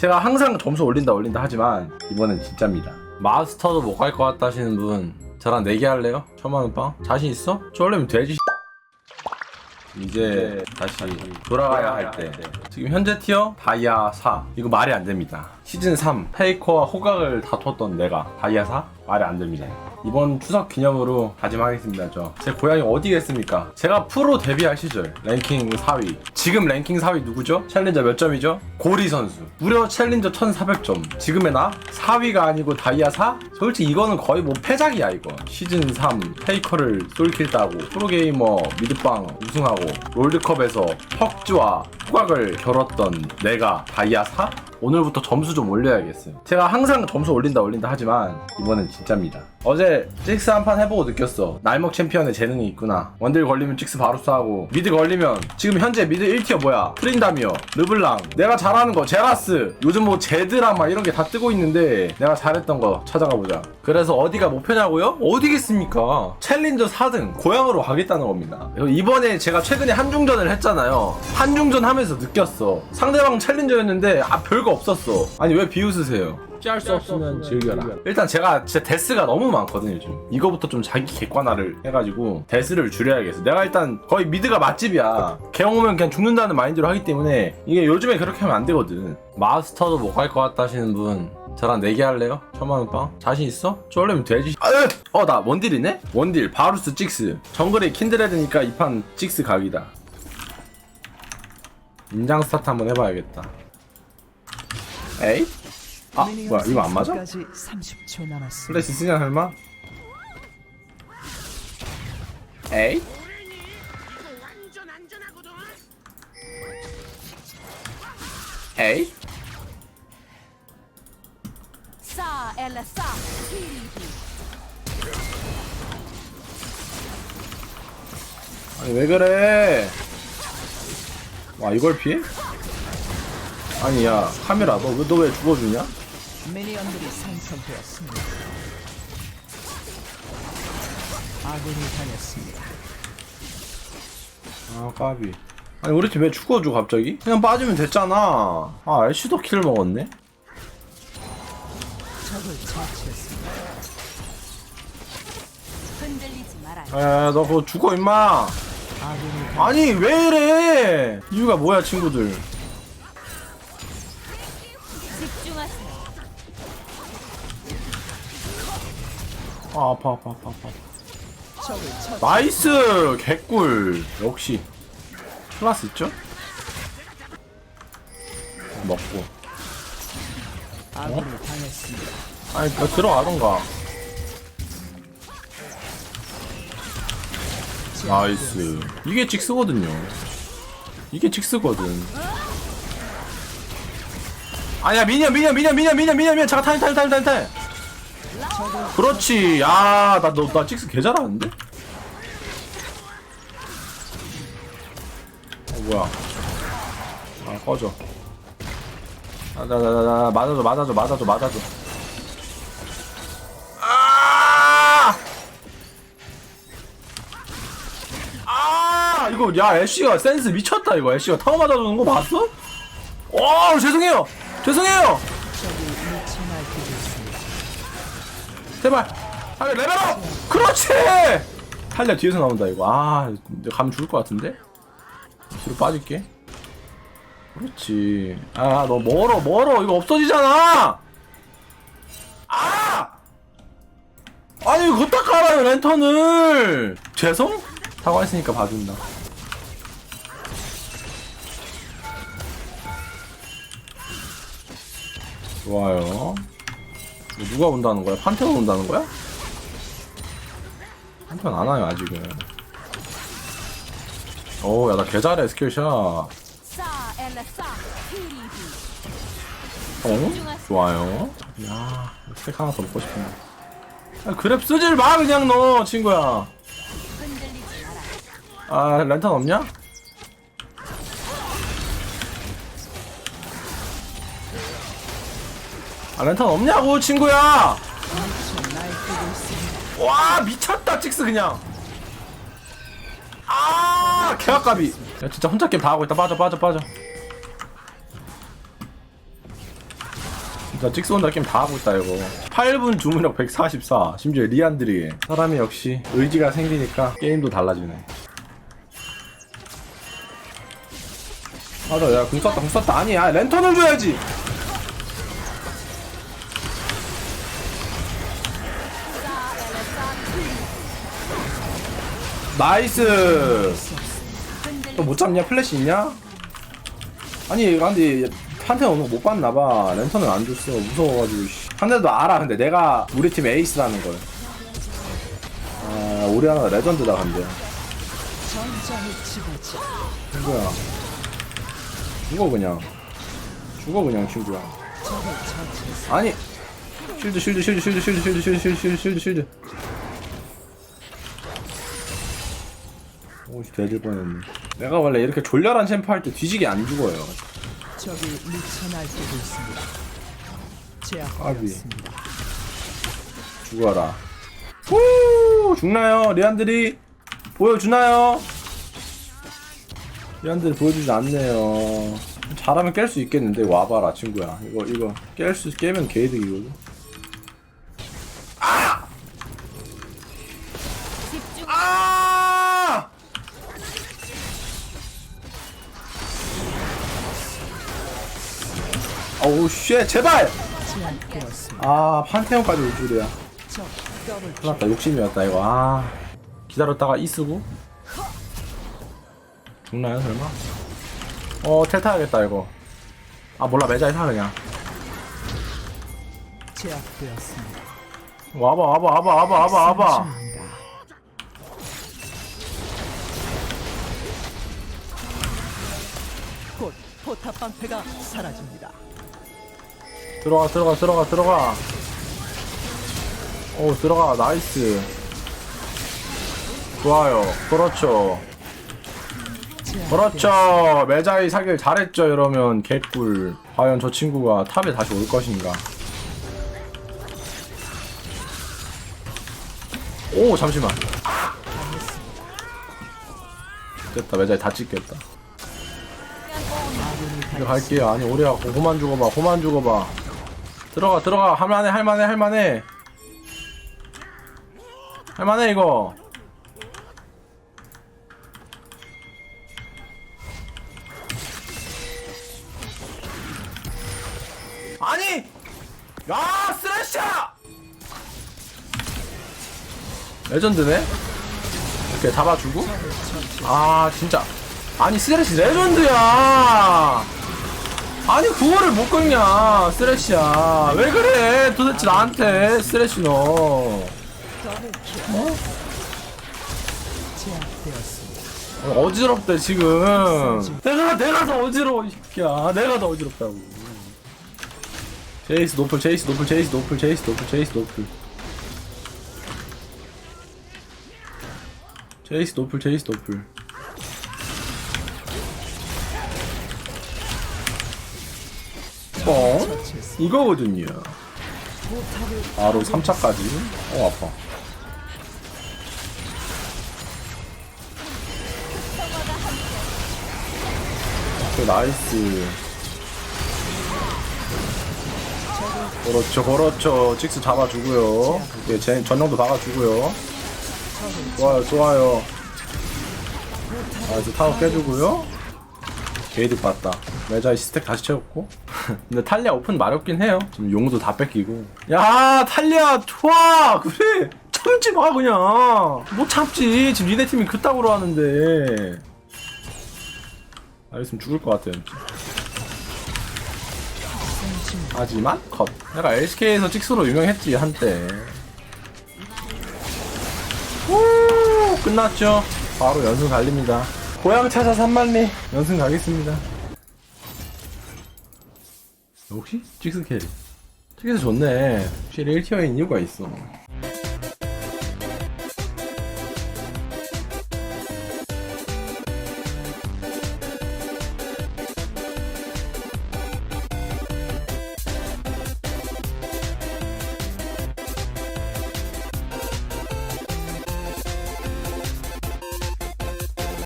제가 항상 점수 올린다 올린다 하지만 이번엔 진짜입니다. 마스터도 못 갈 것 같다 하시는 분 저랑 내기 할래요? 천만 원 빵? 자신 있어? 쫄려면 돼지. 이제 다시 돌아가야 할 때 지금 현재 티어 다이아 4 이거 말이 안 됩니다 시즌 3 페이커와 호각을 다퉜던 내가 다이아 4? 말이 안 됩니다 이번 추석 기념으로 다짐하겠습니다 저 제 고향이 어디겠습니까 제가 프로 데뷔할 시절 랭킹 4위 지금 랭킹 4위 누구죠? 챌린저 몇 점이죠? 고리 선수 무려 챌린저 1400점 지금의 나 4위가 아니고 다이아 4? 솔직히 이거는 거의 뭐 패작이야 이거 시즌 3 페이커를 솔킬 따고 프로게이머 미드빵 우승하고 롤드컵에서 퍽즈와 후각을 겨뤘던 내가 다이아 4? 오늘부터 점수 좀 올려야겠어요. 제가 항상 점수 올린다 올린다 하지만 이번엔 진짜입니다. 어제 찍스 한 판 해보고 느꼈어. 날먹 챔피언의 재능이 있구나. 원딜 걸리면 찍스 바로 쏴고 미드 걸리면 지금 현재 미드 1티어 뭐야? 트린다미어, 르블랑, 내가 잘하는 거 제라스, 요즘 뭐 제드랑 막 이런 게 다 뜨고 있는데 내가 잘했던 거 찾아가 보자. 그래서 어디가 목표냐고요? 어디겠습니까? 챌린저 4등 고향으로 가겠다는 겁니다. 이번에 제가 최근에 한중전을 했잖아요. 한중전 하면서 느꼈어. 상대방 챌린저였는데 아 별거 없었어. 아니 왜 비웃으세요? 짤수 없으면 즐겨라. 일단 제가 진짜 데스가 너무 많거든요 요즘. 이거부터 좀 자기 객관화를 해가지고 데스를 줄여야겠어. 내가 일단 거의 미드가 맛집이야. 개형 오면 그냥 죽는다는 마인드로 하기 때문에 이게 요즘에 그렇게 하면 안 되거든. 마스터도 못 갈 것 같다 하시는 분 저랑 내기 할래요? 천만 원 빵? 자신 있어? 쫄려면 돼지. 어 나 원딜이네? 원딜 바루스 찍스. 정글에 킨드레드니까 이 판 찍스 각이다. 인장 스타트 한번 해봐야겠다. 에이? 아 뭐야 이거 안 맞아? 30초 남았습니다. 플래시 쓰냐 설마? 에이? 에이? 아니 왜 그래? 와 이걸 피해? 아니 야 카메라 너왜 죽어주냐? 미니언들이 생성되었습니다. 아군이 당했습니다. 아 까비 아니 우리 팀 왜 죽어줘 갑자기? 그냥 빠지면 됐잖아 아 애쉬도 킬 먹었네? 적을 처치했습니다. 흔들리지 마라. 야야야 너 그거 죽어 임마 아군이. 아니 왜 이래 이유가 뭐야 친구들 아 아파 아파 아파 아파. 나이스! 개꿀! 역시. 클라스 있죠? 먹고. 당했습니다. 아니 너 들어가던가. 나이스. 이게 직스거든요. 이게 직스거든. 아니야 미니언 미니언 미니언 미니언 미니언 미니언! 잠깐 타임 타임 타임 타임 타임 그렇지. 야 나 너나 직스 개 잘하는데? 어 뭐야? 아 꺼져. 나나 나 나 맞아줘 맞아줘 맞아줘 맞아줘. 아! 아! 이거 야 애쉬가 센스 미쳤다 이거. 애쉬가 타워 맞아주는 거 봤어? 와 죄송해요. 죄송해요 제발. 할래 레벨업! 그렇지! 할래 뒤에서 나온다 이거. 아 가면 죽을 것 같은데? 뒤로 빠질게. 그렇지. 아 너 멀어 멀어. 이거 없어지잖아! 아! 아니 이거 딱 깔아요 랜턴을. 죄송? 사과 했으니까 봐준다. 좋아요 누가 온다는 거야? 판테온 온다는 거야? 판테온 안 와요 아직은 오야 나 개잘해 스킬샷 어? 좋아요 야 스택 하나 더 먹고 싶은데 아, 그랩 쓰질 마 그냥 너 친구야. 아 랜턴 없냐? 아 랜턴 없냐고 친구야. 와 미쳤다 찍스 그냥. 아 개아깝이 야 진짜 혼자 게임 다 하고 있다. 빠져 빠져 빠져. 진짜 찍스 혼자 게임 다 하고 있다 이거. 8분 주문력 144 심지어 리안드리 사람이 역시 의지가 생기니까 게임도 달라지네. 맞아 야궁 썼다 궁 썼다. 아니야 랜턴을 줘야지 나이스 또못 잡냐 플래시 있냐? 아니 근데 한테 오는 거 못 봤나봐 랜턴을 안 줬어 무서워가지고 씨. 한대도 알아 근데 내가 우리 팀 에이스라는 걸 아, 오리아나 레전드다 근데. 친구야 죽어 그냥 죽어 그냥 친구야. 아니 쉴드 쉴드 쉴드 쉴드 쉴드 쉴드 쉴드 쉴드 쉴드 쉴드 쉴드 오씨 대질 뻔했네. 내가 원래 이렇게 졸렬한 챔프 할 때 뒤지게 안 죽어요. 적이 미쳐 날뛰고 있습니다. 제압되었습니다. 죽어라. 후! 죽나요? 리안들이 보여주나요? 리안들이 보여주지 않네요. 잘하면 깰 수 있겠는데 와봐라 친구야. 이거 이거 깰 수 깨면 개이득이거든 어우 쉣 제발. 아 판테온까지 올 줄이야 적 더블 큰일 났다 욕심이었다 이거 아 기다렸다가 이 쓰고 죽나요 설마? 어 텔타야겠다 이거 아 몰라 매자에 사 그냥 제압되었습니다. 와봐 와봐 와봐 와봐 와봐 와봐. 곧 포탑 방패가 사라집니다. 들어가 들어가 들어가 들어가. 오 들어가. 나이스. 좋아요. 그렇죠. 그렇죠. 매자이 사길 잘했죠 이러면. 개꿀. 과연 저 친구가 탑에 다시 올 것인가. 오 잠시만. 됐다. 매자이 다 찍겠다. 이거 갈게요. 아니 오리야 고만 죽어봐. 고만 죽어봐 들어가 들어가. 할만해 할만해 할만해. 할만해 이거. 아니! 야 쓰레쉬야! 레전드네? 이렇게 잡아주고? 아 진짜. 아니 쓰레쉬 레전드야 아니 구호를 못 끊냐 쓰레쉬야. 왜 그래 도대체 나한테 쓰레쉬 너. 어? 어지럽대 지금. 내가 내가 더 어지러워 이 새끼야. 내가 더 어지럽다고. 제이스 노플 제이스 노플 제이스 노플 제이스 노플 제이스 노플. 제이스 노플 제이스 노플 뻥 처치했습니다. 이거거든요. 바로 3차까지. 어 아파. 오케이, 나이스. 그렇죠 그렇죠. 직스 잡아주고요. 이렇게 제 전용도 박아주고요. 좋아요 좋아요. 나이스 타워 깨주고요 게이드 봤다. 매자의 스택 다시 채웠고. 근데 탈리아 오픈 마렵긴 해요. 지금 용도 다 뺏기고. 야 탈리아 좋아! 그래! 참지 마 그냥! 못 참지. 지금 니네 팀이 그따구로 하는데. 알겠으면 죽을 것 같아요. 하지만 컷. 내가 LCK에서 찍스로 유명했지 한때. 오 끝났죠? 바로 연승 달립니다 고향 찾아 산만리. 연승 가겠습니다. 역시 찍스 캐리? 찍스 좋네. 확실히 1티어인 이유가 있어